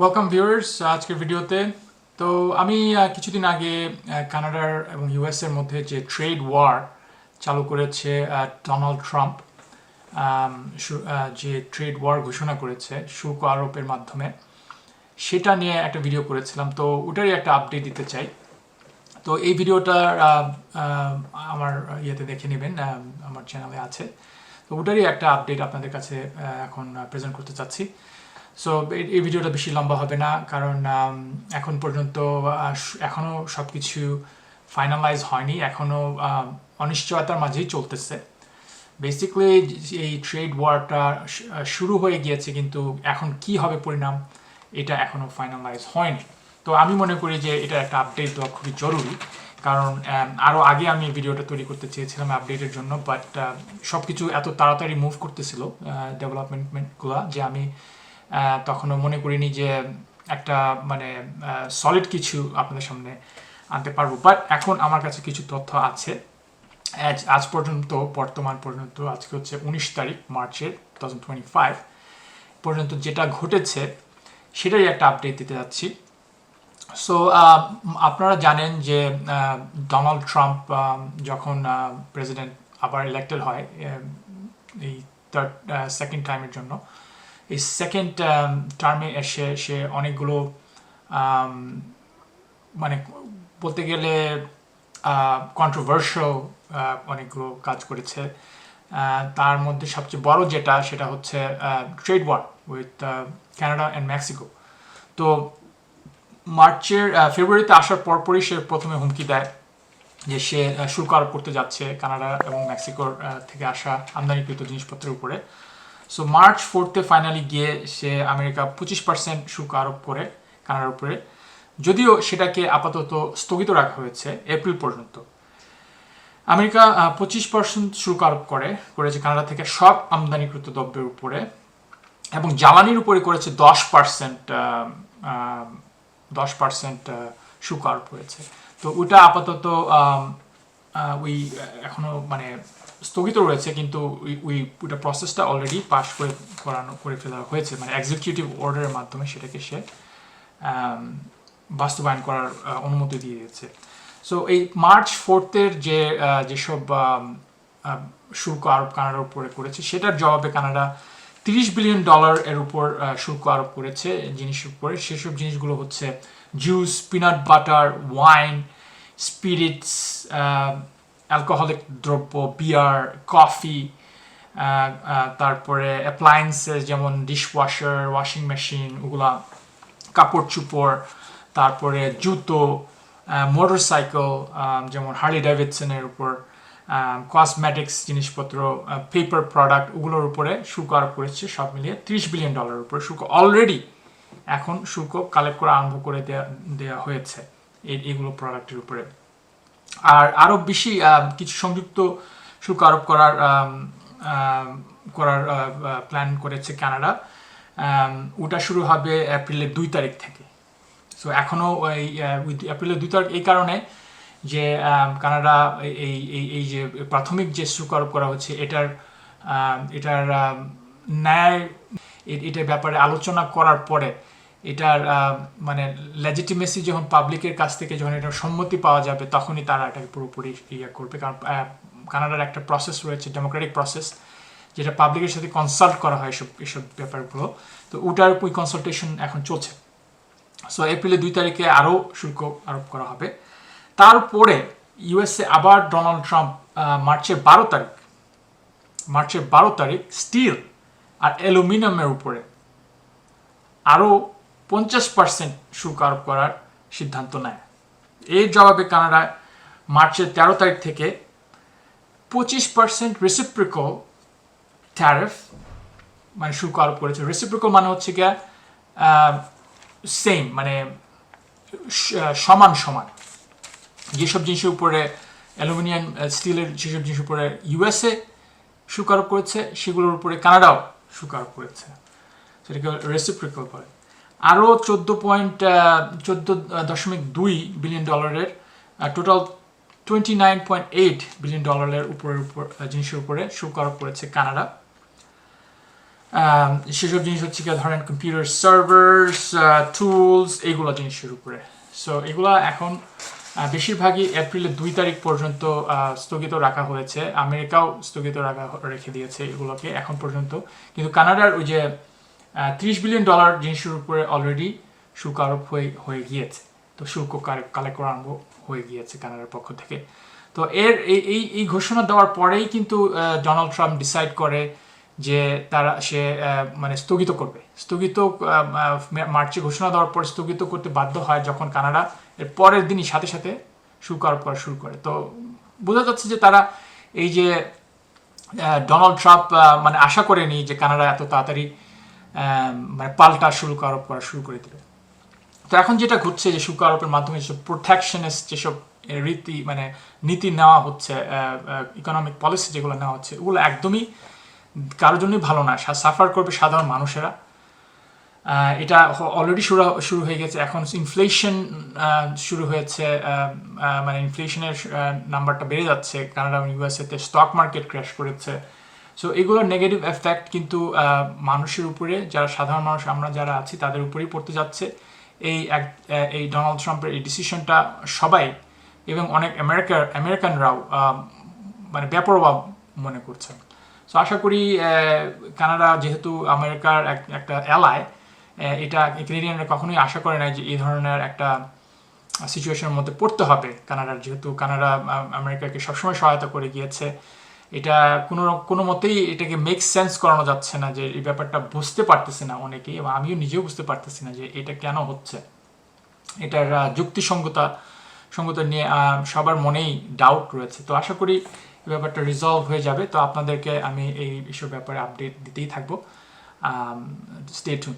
Welcome viewers আজকের ভিডিওতে। তো আমি কিছুদিন আগে কানাডার এবং ইউএস এর মধ্যে যে ট্রেড ওয়ার চালু করেছে ডোনাল্ড ট্রাম্প যে ট্রেড ওয়ার ঘোষণা করেছে শুল্ক আরোপের মাধ্যমে সেটা নিয়ে একটা ভিডিও করেছিলাম। তো ওটারই একটা আপডেট দিতে চাই। তো এই ভিডিওটা আহ, আহ, আমার ইয়েতে দেখে নেবেন আমার চ্যানেলে আছে। তো ওটারই একটা আপডেট আপনাদের কাছে এখন প্রেজেন্ট করতে চাচ্ছি। সো এই ভিডিওটা বেশি লম্বা হবে না কারণ এখন পর্যন্ত আহ, স- এখনও সব কিছু ফাইনালাইজ হয়নি এখনও অনিশ্চয়তার মাঝেই চলতেছে। বেসিক্যালি এই ট্রেড ওয়ারটা শুরু হয়ে গিয়েছে কিন্তু এখন কি হবে পরিণাম এটা এখনও ফাইনালাইজ হয়নি। তো আমি মনে করি যে এটা একটা আপডেট দেওয়া খুবই জরুরি কারণ আরও আগে আমি ভিডিওটা তৈরি করতে চেয়েছিলাম আপডেটের জন্য বাট সব কিছু এত তাড়াতাড়ি মুভ করতেছিল ডেভেলপমেন্টগুলো যে আমি তখনও মনে করিনি যে একটা মানে সলিড কিছু আপনাদের সামনে আনতে পারব। বাট এখন আমার কাছে কিছু তথ্য আছে। আজ আজ পর্যন্ত, বর্তমান পর্যন্ত, আজকে হচ্ছে উনিশ তারিখ মার্চের টু থাউজেন্ড টোয়েন্টি ফাইভ পর্যন্ত যেটা ঘটেছে, সেটাই একটা আপডেট দিতে যাচ্ছি। সো আপনারা জানেন যে ডোনাল্ড ট্রাম্প যখন প্রেসিডেন্ট আবার ইলেক্টেড হয় এই থার্ড সেকেন্ড টাইমের জন্য এই সেকেন্ড টার্মে এসে সে অনেকগুলো মানে বলতে গেলে কন্ট্রোভার্সিয়াল অনেকগুলো কাজ করেছে। তার মধ্যে সবচেয়ে বড় যেটা, সেটা হচ্ছে trade war with Canada and Mexico তো মার্চের ফেব্রুয়ারিতে আসার পরপরই সে প্রথমে হুমকি দেয় যে সে শুল্ক আরোপ করতে যাচ্ছে কানাডা এবং মেক্সিকোর থেকে আসা আমদানিকৃত জিনিসপত্রের উপরে। সো মার্চ ফোর্থে ফাইনালি গিয়ে সে আমেরিকা পঁচিশ পার্সেন্ট শুল্ক আরোপ করে কানাডার উপরে। যদিও সেটাকে আপাতত স্থগিত রাখা হয়েছে এপ্রিল পর্যন্ত। আমেরিকা পঁচিশ পার্সেন্ট শুল্ক আরোপ করে করেছে কানাডা থেকে সব আমদানিকৃত দ্রব্যের উপরে এবং জ্বালানির উপরে করেছে দশ পার্সেন্ট দশ পার্সেন্ট শুল্ক আরোপ হয়েছে। তো ওটা আপাতত ওই আহ, এখনও মানে স্থগিত রয়েছে, কিন্তু ওই ওই ওটা প্রসেসটা অলরেডি পাশ করে, করানো, করে ফেলা হয়েছে। মানে এক্সিকিউটিভ অর্ডারের মাধ্যমে সেটাকে সে বাস্তবায়ন করার অনুমতি দিয়ে দিয়েছে। সো এই মার্চ ফোর্থের যে যেসব শুল্ক আরোপ কানাডার উপরে করেছে, সেটার জবাবে কানাডা তিরিশ বিলিয়ন ডলার এর উপর শুল্ক আরোপ করেছে জিনিসের উপরে। সেসব জিনিসগুলো হচ্ছে juice peanut butter wine spirits alcoholic দ্রব্য বিয়ার কফি তারপরে অ্যাপ্লায়েন্সেস যেমন ডিশওয়াশার ওয়াশিং মেশিন ওগুলা, কাপড় চুপড়, তারপরে জুতো মোটর সাইকেল যেমন হার্লি ডেভিডসনের উপর কসমেটিক্স জিনিসপত্র পেপার প্রোডাক্ট ওগুলোর উপরে শুল্ক আরোপ করেছে সব মিলিয়ে ত্রিশ বিলিয়ন ডলারের উপরে শুল্ক অলরেডি এখন শুল্ক কালেক্ট করা আরম্ভ করে দেওয়া দেওয়া হয়েছে এই, এগুলো প্রোডাক্টের উপরে। আর আরও বেশি কিছু সংযুক্ত শুল্ক আরোপ করার করার প্ল্যান করেছে কানাডা। ওটা শুরু হবে এপ্রিলের দুই তারিখ থেকে। সো এখনও ওই এপ্রিলের দুই তারিখ এই কারণে যে কানাডা এই এই যে প্রাথমিক যে শুল্ক আরোপ করা হচ্ছে, এটার এটার ন্যায় এটার ব্যাপারে আলোচনা করার পরে এটার মানে লেজিটিমেসি যখন পাবলিকের কাছ থেকে যখন এটার সম্মতি পাওয়া যাবে, তখনই তারা এটাকে পুরোপুরি ইয়ে করবে। কারণ কানাডার একটা প্রসেস রয়েছে ডেমোক্রেটিক প্রসেস যেটা পাবলিকের সাথে কনসাল্ট করা হয় এসব এসব ব্যাপারগুলো। তো ওটার ওই কনসালটেশন এখন চলছে। সো এপ্রিলের দুই তারিখে আরও শুল্ক আরোপ করা হবে। তারপরে ইউএসএ আবার ডোনাল্ড ট্রাম্প মার্চের বারো তারিখ, মার্চের বারো তারিখ স্টিল আর অ্যালুমিনিয়ামের উপরে আরও পঞ্চাশ পার্সেন্ট শুল্ক আরোপ করার সিদ্ধান্ত নেয়। এর জবাবে কানাডা মার্চের তেরো তারিখ থেকে পঁচিশ পার্সেন্ট রেসিপ্রিকল ট্যারিফ মানে শুল্ক আরোপ করেছে। রেসিপ্রিকল মানে হচ্ছে গিয়া সেম মানে সমান সমান। যেসব জিনিসের উপরে অ্যালুমিনিয়াম স্টিলের যেসব জিনিসের উপরে ইউএসএ শুল্ক আরোপ করেছে, সেগুলোর উপরে কানাডাও শুল্ক আরোপ করেছে। সেটাকে রেসিপ্রিকল বলে। আরও চোদ্দ পয়েন্ট চোদ্দ দশমিক দুই বিলিয়ন ডলারের total twenty nine point eight billion ডলারের উপরের উপর জিনিসের উপরে শুল্ক আরোপ করেছে কানাডা। সেসব জিনিস হচ্ছে কি, ধরেন কম্পিউটার সার্ভার্স টুলস এইগুলো জিনিসের উপরে। সো এগুলা এখন বেশিরভাগই এপ্রিলের দুই তারিখ পর্যন্ত স্থগিত রাখা হয়েছে। আমেরিকাও স্থগিত রাখা রেখে দিয়েছে এগুলোকে এখন পর্যন্ত। কিন্তু কানাডার ওই যে ত্রিশ বিলিয়ন ডলার জিনিসের উপরে অলরেডি শুল্ক আরোপ হয়ে হয়ে গিয়েছে। তো শুল্ক কালেক্ট করা আরম্ভ হয়ে গিয়েছে কানাডার পক্ষ থেকে। তো এর এই এই ঘোষণা দেওয়ার পরেই কিন্তু ডোনাল্ড ট্রাম্প ডিসাইড করে যে তারা, সে মানে স্থগিত করবে। স্থগিত মার্চে ঘোষণা দেওয়ার পর স্থগিত করতে বাধ্য হয় যখন কানাডা। এর পরের দিনই সাথে সাথে শুল্ক আরোপ করা শুরু করে। তো বোঝা যাচ্ছে যে তারা এই যে ডোনাল্ড ট্রাম্প মানে আশা করেনি যে কানাডা এত তাড়াতাড়ি মানে পাল্টা শুল্ক আরোপ করা শুরু করে দেবে তো এখন যেটা ঘটছে যে শুল্ক আরোপের মাধ্যমে যেসব প্রোটেকশনিস্ট যেসব রীতি মানে নীতি নেওয়া হচ্ছে ইকোনমিক পলিসি যেগুলো নেওয়া হচ্ছে, ওগুলো একদমই কারোর জন্যই ভালো না। সাফার করবে সাধারণ মানুষেরা। এটা অলরেডি শুরু শুরু হয়ে গেছে। এখন ইনফ্লেশন শুরু হয়েছে মানে ইনফ্লেশনের নাম্বারটা বেড়ে যাচ্ছে। কানাডা ইউএসএতে স্টক মার্কেট ক্র্যাশ করেছে। সো এগুলোর নেগেটিভ এফেক্ট কিন্তু মানুষের উপরে, যারা সাধারণ মানুষ, আমরা যারা আছি, তাদের উপরেই পড়তে যাচ্ছে। এই এক- এই ডোনাল্ড ট্রাম্পের এই ডিসিশনটা সবাই এবং অনেক আমেরিকার আমেরিকানরাও মানে বেপরোয়া মনে করছেন। সো আশা করি কানাডা যেহেতু আমেরিকার এক- একটা এলায় এটা কেনেডিয়ানরা কখনোই আশা করে নাই যে এই ধরনের একটা সিচুয়েশনের মধ্যে পড়তে হবে। কানাডার যেহেতু, কানাডা আমেরিকাকে সবসময় সহায়তা করে গিয়েছে। এটা কোনো কোনো মতেই এটাকে মেক সেন্স করানো যাচ্ছে না যে এই ব্যাপারটা বুঝতে পারতেছে না অনেকেই এবং আমিও নিজেও বুঝতে পারতেছি না যে এটা কেন হচ্ছে। এটার যুক্তিসঙ্গতা, সঙ্গতা নিয়ে সবার মনেই ডাউট রয়েছে। তো আশা করি এই ব্যাপারটা রিজলভ হয়ে যাবে। তো আপনাদেরকে আমি এই এসব ব্যাপারে আপডেট দিতেই থাকব। স্টে টুন